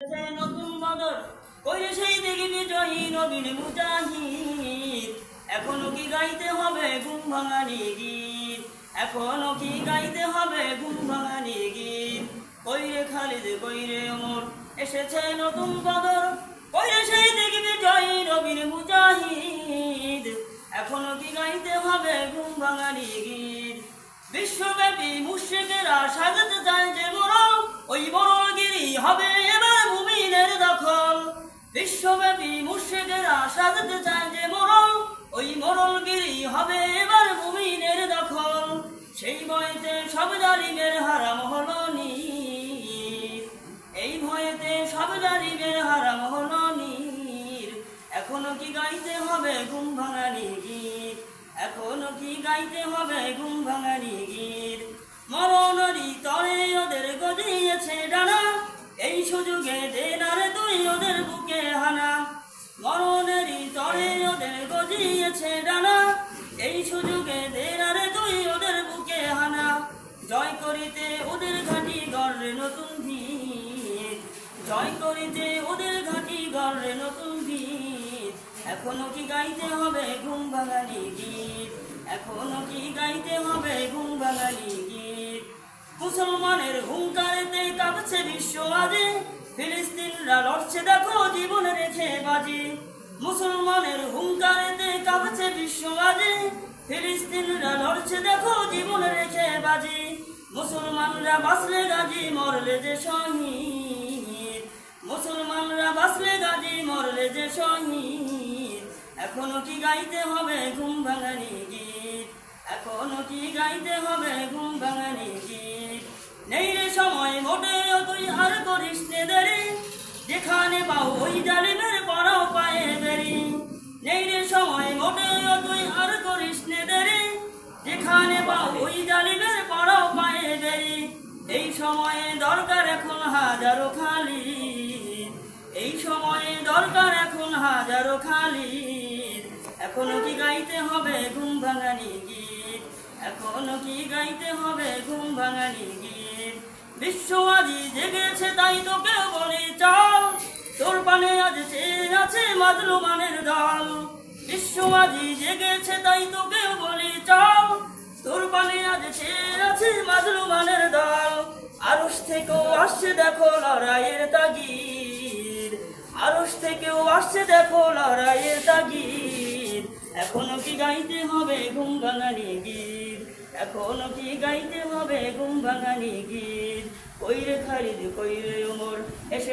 নতুন বদর কইরে সেই এখনও কি গাইতে হবে ঘুম ভাঙানি গীত? এখনও কি গাইতে হবে ঘুম ভাঙানি গীত? কইরে খালিদ, কইরে ওমর, এসেছে নতুন বদর কইরে সেই দেখিবি জয়ী নবীন মুজাহিদ। এখনও কি গাইতে হবে ঘুম ভাঙানি গীত? বিশ্বব্যাপী মুর্শিকেরা সাজাতে চায় যে মরল বিশ্বব্যাপী মুর্শিকেরা সাজাতে চায় যে মরল ওই মরলগিরি হবে এবার মুমিনের দখল। সেই ভয়েতে সব জালিমের হারাম হলো নীর। এই ভয়েতে সব জালিমের হারাম হলো নীর। এখনও কি গাইতে হবে ঘুম ভাঙানি গীত? এখনও কি গাইতে হবে ঘুম ভাঙানি গীত? মরণরি তরে ওদের গজিয়েছে ডানা। এই সুযোগে দে না রে তুই ওদের মরণেরই তরে ওদের গজিয়েছে ডানা। এই সুযোগে দে না তুই ওদের বুকে হানা। জয় করিতে ওদের ঘাটি গড়ে নতুন ভিত। জয় করিতে ওদের ঘাটি গড়ে নতুন ভিত। এখনও কি গাইতে হবে ঘুম ভাঙানি গীত? এখনও কি গাইতে হবে ঘুম ভাঙানি গীত? মুসলমানের হুঙ্কারেতে কাঁপছে বিশ্ব আজে। ফিলিস্তিনরা লড়ছে দেখো, জীবন রেখে বাজি। মুসলমানের হুঙ্কারেতে কাঁপছে বিশ্ব আজে ফিলিস্তিনরা লড়ছে দেখো, জীবন রেখে বাজি। মুসলমানরা বাঁচলে গাজী মরলে যে শহীদ। মুসলমানরা বাঁচলে গাজী মরলে যে শহীদ। এখনও কি গাইতে হবে ঘুম ভাঙানি গীত? এখনও কি গাইতে হবে যেখানে পাও ওই জালিমের পরাও পায়ে বেরি। নেই রে সময়, মোটেও তুই আর করিস নে দেরি। যেখানে পাও ওই জালিমের পরাও পায়ে বেরি। এই সময়ে দরকার এখন হাজারো খালি। এই সময়ে দরকার এখন হাজারো খালি। এখনও কি গাইতে হবে ঘুম ভাঙানি গীত? এখনও কি গাইতে হবে ঘুম ভাঙানি গীত? বিশ্ব আজি জেগেছে তাই তো কেউ তোর আজ চেয়ে আছে মাজলুমানের দল। বিশ্ব আজি জেগেছে তাই তো কেউ বলে চল। তোর পানে আজ চেয়ে আছে মাজলুমানের দল। আরস থেকেও আসছে দেখো লড়াইয়ের তাগিদ। আরস থেকেও আসছে দেখো লড়াইয়ের তাগিদ। এখনও কি গাইতে হবে ঘুম ভাঙানি গীত? এখনও কি গাইতে হবে ঘুম ভাঙানি গীত? কইরে খালিদ, কইরে ওমর, এসে